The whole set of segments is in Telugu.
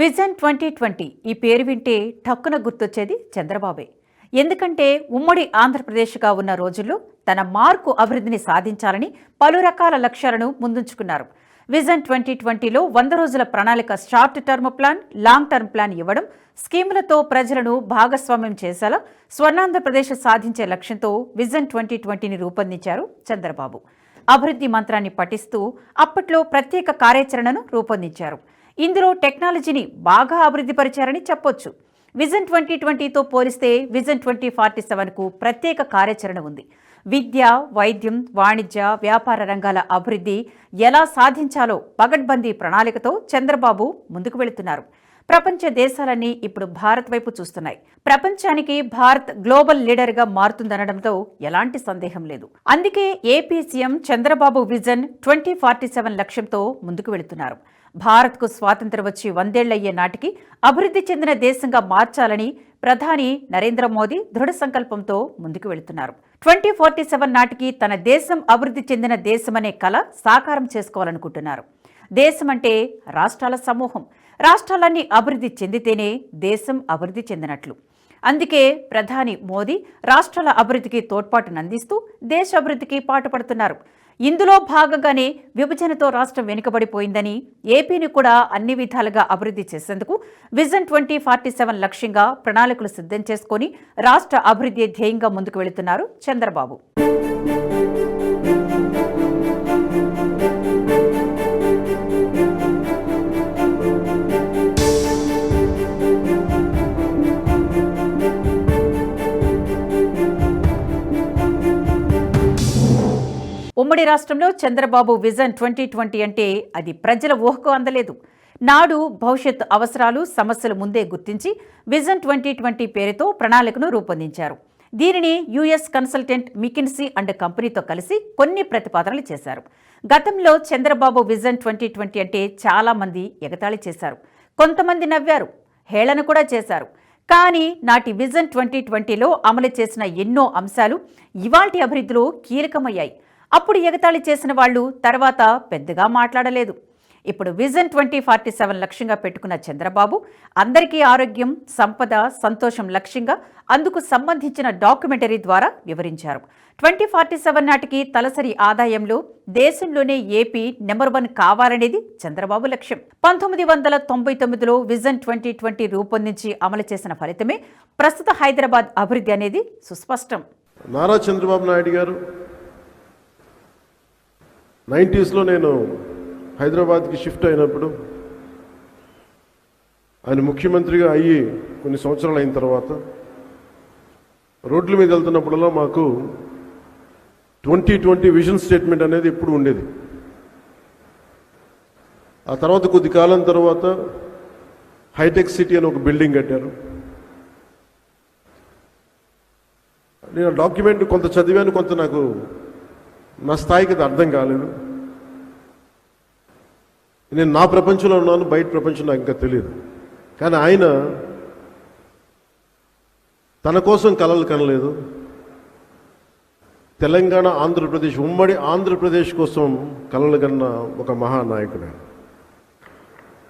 విజన్ ట్వంటీ ట్వంటీ ఈ పేరు వింటే ఠక్కున గుర్తొచ్చేది చంద్రబాబే. ఎందుకంటే ఉమ్మడి ఆంధ్రప్రదేశ్గా ఉన్న రోజుల్లో తన మార్కు అభివృద్ధిని సాధించాలని పలు రకాల లక్ష్యాలను ముందుంచుకున్నారు. విజన్ ట్వంటీ ట్వంటీలో వంద రోజుల ప్రణాళిక short term plan long term plan ఇవ్వడం స్కీములతో ప్రజలను భాగస్వామ్యం చేసేలా స్వర్ణాంధ్రప్రదేశ్ సాధించే లక్ష్యంతో విజన్ ట్వంటీ ట్వంటీని రూపొందించారు చంద్రబాబు. అభివృద్ధి మంత్రాన్ని పఠిస్తూ అప్పట్లో ప్రత్యేక కార్యాచరణను రూపొందించారు. ఇందులో టెక్నాలజీని బాగా అభివృద్ధి పరిచారని చెప్పొచ్చు. విజన్ ట్వంటీ ట్వంటీతో పోలిస్తే విజన్ ట్వంటీ ఫార్టీ సెవెన్కు ప్రత్యేక కార్యాచరణ ఉంది. విద్య వైద్యం వాణిజ్య వ్యాపార రంగాల అభివృద్ధి ఎలా సాధించాలో పగడ్బందీ ప్రణాళికతో చంద్రబాబు ముందుకు వెళుతున్నారు. ప్రపంచ దేశాలన్నీ ఇప్పుడు భారత్ వైపు చూస్తున్నాయి. ప్రపంచానికి భారత్ గ్లోబల్ లీడర్గా మారుతుందనడంతో ఎలాంటి సందేహం లేదు. అందుకే AP CM Chandrababu vision twenty forty seven లక్ష్యంతో ముందుకు వెళుతున్నారు. భారత్కు స్వాతంత్ర్యం వచ్చి వందేళ్ళయ్యే నాటికి అభివృద్ధి చెందిన దేశంగా మార్చాలని ప్రధాని నరేంద్ర మోదీ దృఢ సంకల్పంతో ముందుకు వెళుతున్నారు. ట్వంటీ ఫార్టీ సెవెన్ నాటికి తన దేశం అభివృద్ధి చెందిన దేశమనే కల సాకారం చేసుకోవాలనుకుంటున్నారు. దేశం అంటే రాష్ట్రాల సమూహం. రాష్ట్రాలన్నీ అభివృద్ధి చెందితేనే దేశం అభివృద్ధి చెందినట్లు. అందుకే ప్రధాని మోదీ రాష్ట్రాల అభివృద్ధికి తోడ్పాటునందిస్తూ దేశ అభివృద్ధికి పాటుపడుతున్నారు. ఇందులో భాగంగానే విభజనతో రాష్ట్రం వెనుకబడిపోయిందని ఏపీని కూడా అన్ని విధాలుగా అభివృద్ధి చేసేందుకు విజన్ ట్వంటీ ఫార్టీ సెవెన్ లక్ష్యంగా ప్రణాళికలు సిద్ధం చేసుకుని రాష్ట్ర అభివృద్ధి ధ్యేయంగా ముందుకు వెళుతున్నారు చంద్రబాబు. ఉమ్మడి రాష్ట్రంలో చంద్రబాబు విజన్ ట్వంటీ ట్వంటీ అంటే అది ప్రజల ఊహకు అందలేదు. నాడు భవిష్యత్ అవసరాలు సమస్యలు ముందే గుర్తించి విజన్ ట్వంటీ ట్వంటీ పేరుతో ప్రణాళికను రూపొందించారు. దీనిని యుఎస్ కన్సల్టెంట్ మికిన్సీ అండ్ కంపెనీతో కలిసి కొన్ని ప్రతిపాదనలు చేశారు. గతంలో చంద్రబాబు విజన్ ట్వంటీ ట్వంటీ అంటే చాలామంది ఎగతాళి చేశారు. కొంతమంది నవ్వారు హేళన కూడా చేశారు. కానీ నాటి విజన్ ట్వంటీ ట్వంటీలో అమలు చేసిన ఎన్నో అంశాలు ఇవాల్టి అభివృద్ధిలో కీలకమయ్యాయి. అప్పుడు ఎగతాళి చేసిన వాళ్ళు తర్వాత పెద్దగా మాట్లాడలేదు. ఇప్పుడు విజన్ ట్వంటీ ఫార్టీ సెవెన్ లక్ష్యంగా పెట్టుకున్న చంద్రబాబు అందరికీ ఆరోగ్యం సంపద సంతోషం లక్ష్యంగా అందుకు సంబంధించిన డాక్యుమెంటరీ ద్వారా వివరించారు. ట్వంటీ ఫార్టీ సెవెన్ నాటికి తలసరి ఆదాయంలో దేశంలోనే ఏపీ నెంబర్ వన్ కావాలనేది చంద్రబాబు లక్ష్యం. పంతొమ్మిది వందల తొంభై తొమ్మిదిలో విజన్ ట్వంటీ ట్వంటీ రూపొందించి అమలు చేసిన ఫలితమే ప్రస్తుత హైదరాబాద్ అభివృద్ధి అనేది సుస్పష్టం. నారా చంద్రబాబు నాయుడు గారు నైంటీస్లో నేను హైదరాబాద్కి షిఫ్ట్ అయినప్పుడు ఆయన ముఖ్యమంత్రిగా అయ్యి కొన్ని సంవత్సరాలు అయిన తర్వాత రోడ్ల మీద వెళ్తున్నప్పుడల్లా మాకు ట్వంటీ ట్వంటీ విజన్ స్టేట్మెంట్ అనేది ఎప్పుడు ఉండేది. ఆ తర్వాత కొద్ది కాలం తర్వాత హైటెక్ సిటీ అని ఒక బిల్డింగ్ కట్టారు. నేను ఆ డాక్యుమెంట్ కొంత చదివాను కొంత నాకు నా స్థాయికి అది అర్థం కాలేదు. నేను నా ప్రపంచంలో ఉన్నాను బయట ప్రపంచం నాకు ఇంకా తెలియదు కానీ ఆయన తన కోసం కలలు కనలేదు. తెలంగాణ ఆంధ్రప్రదేశ్ ఉమ్మడి ఆంధ్రప్రదేశ్ కోసం కలలు కన్న ఒక మహానాయకుడు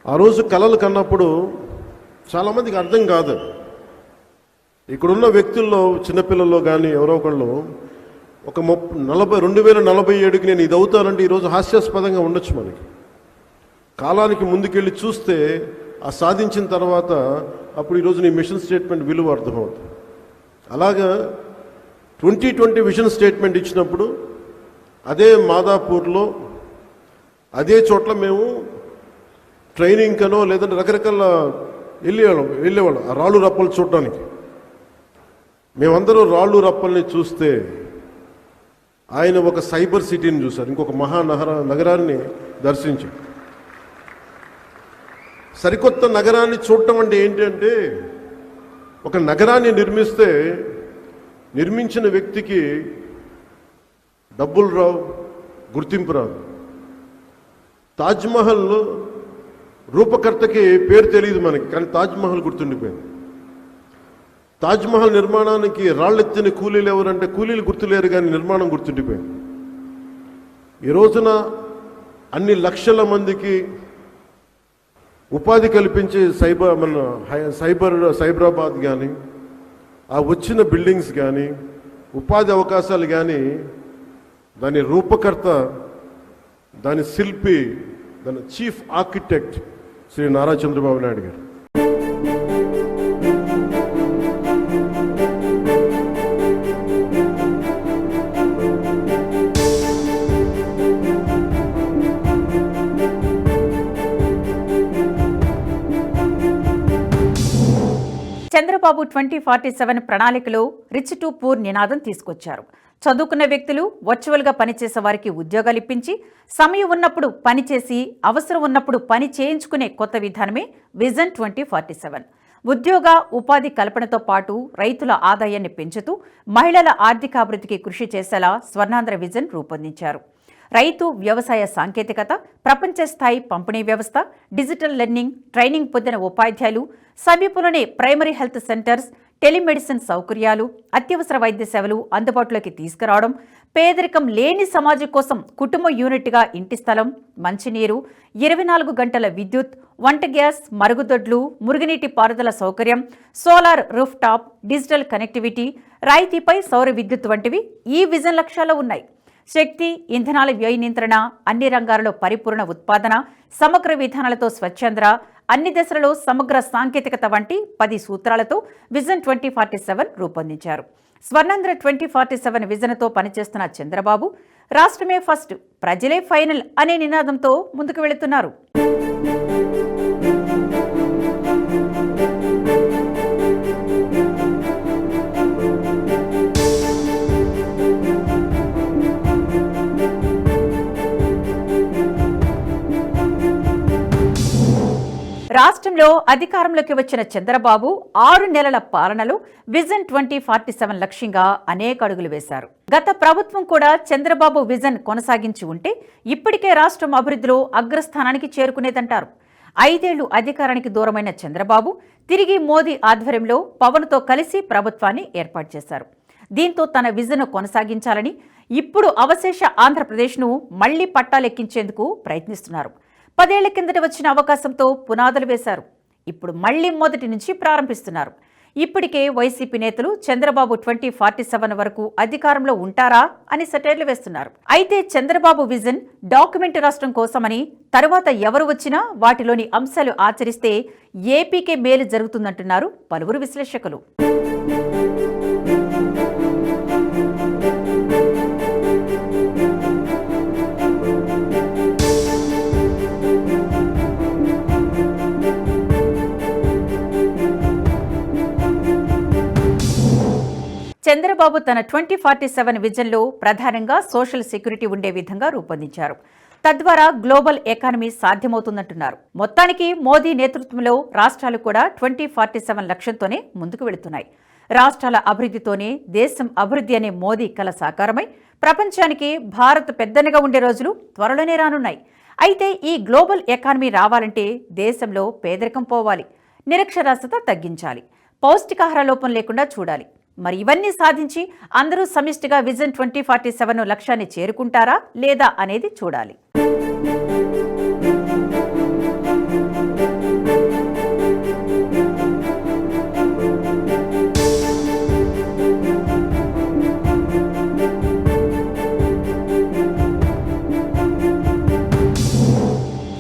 ఆ రోజు కలలు కన్నప్పుడు చాలామందికి అర్థం కాదు. ఇక్కడున్న వ్యక్తుల్లో చిన్నపిల్లల్లో కానీ ఎవరో ఒకళ్ళు ఒక ముప్ నలభై రెండు వేల నలభై ఏడుకి నేను ఇది అవుతానంటే ఈరోజు హాస్యాస్పదంగా ఉండొచ్చు మనకి. కాలానికి ముందుకెళ్ళి చూస్తే ఆ సాధించిన తర్వాత అప్పుడు ఈరోజు నీ మిషన్ స్టేట్మెంట్ విలువ అర్థమవుతుంది. అలాగా ట్వంటీ ట్వంటీ విజన్ స్టేట్మెంట్ ఇచ్చినప్పుడు అదే మాదాపూర్లో అదే చోట్ల మేము ట్రైనింగ్ కనో లేదంటే రకరకాల వెళ్ళేవాళ్ళం వెళ్ళేవాళ్ళం ఆ రాళ్ళు రప్పలు చూడడానికి. మేమందరూ రాళ్ళు రప్పల్ని చూస్తే ఆయన ఒక సైబర్ సిటీని చూశారు. ఇంకొక మహానగర నగరాన్ని దర్శించారు సరికొత్త నగరాన్ని చూడటం అంటే ఏంటంటే ఒక నగరాన్ని నిర్మిస్తే నిర్మించిన వ్యక్తికి డబ్బులు రావు గుర్తింపు రాదు. తాజ్మహల్ రూపకర్తకి పేరు తెలియదు మనకి కానీ తాజ్మహల్ గుర్తుండిపోయింది. తాజ్మహల్ నిర్మాణానికి రాళ్ళెత్తిన కూలీలు ఎవరంటే కూలీలు గుర్తులేరు కానీ నిర్మాణం గుర్తుండిపోయింది. ఈ రోజున అన్ని లక్షల మందికి ఉపాధి కల్పించే సైబర్ మన హై- సైబర్ సైబరాబాద్ కానీ ఆ వచ్చిన బిల్డింగ్స్ కానీ ఉపాధి అవకాశాలు కానీ దాని రూపకర్త దాని శిల్పి దాని chief architect Shri Nara Chandrababu Naidu garu. Chandrababu twenty forty seven ప్రణాళికలో రిచ్ టు పూర్ నినాదం తీసుకొచ్చారు. చదువుకున్న వ్యక్తులు వర్చువల్గా పనిచేసే వారికి ఉద్యోగాలు ఇప్పించి సమయం ఉన్నప్పుడు పనిచేసి అవసరం ఉన్నప్పుడు పని చేయించుకునే కొత్త విధానమే విజన్ ట్వంటీ ఫార్టీ సెవెన్. ఉద్యోగ ఉపాధి కల్పనతో పాటు రైతుల ఆదాయాన్ని పెంచుతూ మహిళల ఆర్థికాభివృద్ధికి కృషి చేసేలా స్వర్ణాంధ్ర విజన్ రూపొందించారు. రైతు వ్యవసాయ సాంకేతికత ప్రపంచ స్థాయి పంపిణీ వ్యవస్థ డిజిటల్ లెర్నింగ్ ట్రైనింగ్ పొందిన ఉపాధ్యాయులు సమీపంలోనే ప్రైమరీ హెల్త్ సెంటర్స్ టెలిమెడిసిన్ సౌకర్యాలు అత్యవసర వైద్య సేవలు అందుబాటులోకి తీసుకురావడం పేదరికం లేని సమాజం కోసం కుటుంబ యూనిట్గా ఇంటి స్థలం మంచినీరు ఇరవై నాలుగు గంటల విద్యుత్ వంట గ్యాస్ మరుగుదొడ్లు మురుగునీటి పారుదల సౌకర్యం solar roof top digital connectivity రాయితీపై సౌర విద్యుత్ వంటివి ఈ విజన్ లక్ష్యాల్లో ఉన్నాయి. శక్తి ఇంధనాల వ్యయ నియంత్రణ అన్ని రంగాలలో పరిపూర్ణ ఉత్పాదన సమగ్ర విధానాలతో స్వచ్ఛంద్ర అన్ని దశలలో సమగ్ర సాంకేతికత వంటి పది సూత్రాలతో విజన్ ట్వంటీ ఫార్టీ సెవెన్ రూపొందించారు. స్వర్ణాంధ్ర ట్వంటీ ఫార్టీ సెవెన్ విజన్తో పనిచేస్తున్న చంద్రబాబు రాష్ట్రమే ఫస్ట్ ప్రజలే ఫైనల్ అనే నినాదంతో ముందుకు వెళుతున్నారు. రాష్ట్రంలో అధికారంలోకి వచ్చిన చంద్రబాబు ఆరు నెలల పాలనలో విజన్ ట్వంటీ ఫార్టీ సెవెన్ లక్ష్యంగా అనేక అడుగులు వేశారు. గత ప్రభుత్వం కూడా చంద్రబాబు విజన్ కొనసాగించి ఉంటే ఇప్పటికే రాష్ట్రం అభివృద్ధిలో అగ్రస్థానానికి చేరుకునేదంటారు. ఐదేళ్ళు అధికారానికి దూరమైన చంద్రబాబు తిరిగి మోదీ ఆధ్వర్యంలో పవన్తో కలిసి ప్రభుత్వాన్ని ఏర్పాటు చేశారు. దీంతో తన విజన్ కొనసాగించాలని ఇప్పుడు అవశేష ఆంధ్రప్రదేశ్ను మళ్ళీ పట్టాలెక్కించేందుకు ప్రయత్నిస్తున్నారు. పదేళ్ళ కిందట వచ్చిన అవకాశంతో పునాదులు వేశారు. ఇప్పుడు మళ్ళీ మొదటి నుంచి ప్రారంభిస్తున్నారు. ఇప్పటికే వైసీపీ నేతలు చంద్రబాబు ట్వంటీ ఫార్టీ సెవెన్ వరకు అధికారంలో ఉంటారా అని సెటైర్లు వేస్తున్నారు. అయితే చంద్రబాబు విజన్ డాక్యుమెంట్ రాష్ట్రం కోసమని తరువాత ఎవరు వచ్చినా వాటిలోని అంశాలు ఆచరిస్తే ఏపీకే మేలు జరుగుతుందంటున్నారు పలువురు విశ్లేషకులు. చంద్రబాబు తన ట్వంటీ ఫార్టీ సెవెన్ విజన్లో ప్రధానంగా సోషల్ సెక్యూరిటీ ఉండే విధంగా రూపొందించారు. తద్వారా గ్లోబల్ ఎకానమీ సాధ్యమవుతుందంటున్నారు. మొత్తానికి మోదీ నేతృత్వంలో రాష్ట్రాలు కూడా ట్వంటీ ఫార్టీ సెవెన్ లక్ష్యంతోనే ముందుకు వెళుతున్నాయి. రాష్ట్రాల అభివృద్ధితోనే దేశం అభివృద్ధి అనే మోదీ కల సాకారమై ప్రపంచానికి భారత్ పెద్దనగా ఉండే రోజులు త్వరలోనే రానున్నాయి. అయితే ఈ గ్లోబల్ ఎకానమీ రావాలంటే దేశంలో పేదరికం పోవాలి నిరక్షరాస్యత తగ్గించాలి పౌష్టికాహార లోపం లేకుండా చూడాలి. మరి ఇవన్నీ సాధించి అందరూ సమిష్టిగా విజన్ ట్వంటీ ఫార్టీ సెవెన్ లక్ష్యాన్ని చేరుకుంటారా లేదా అనేది చూడాలి.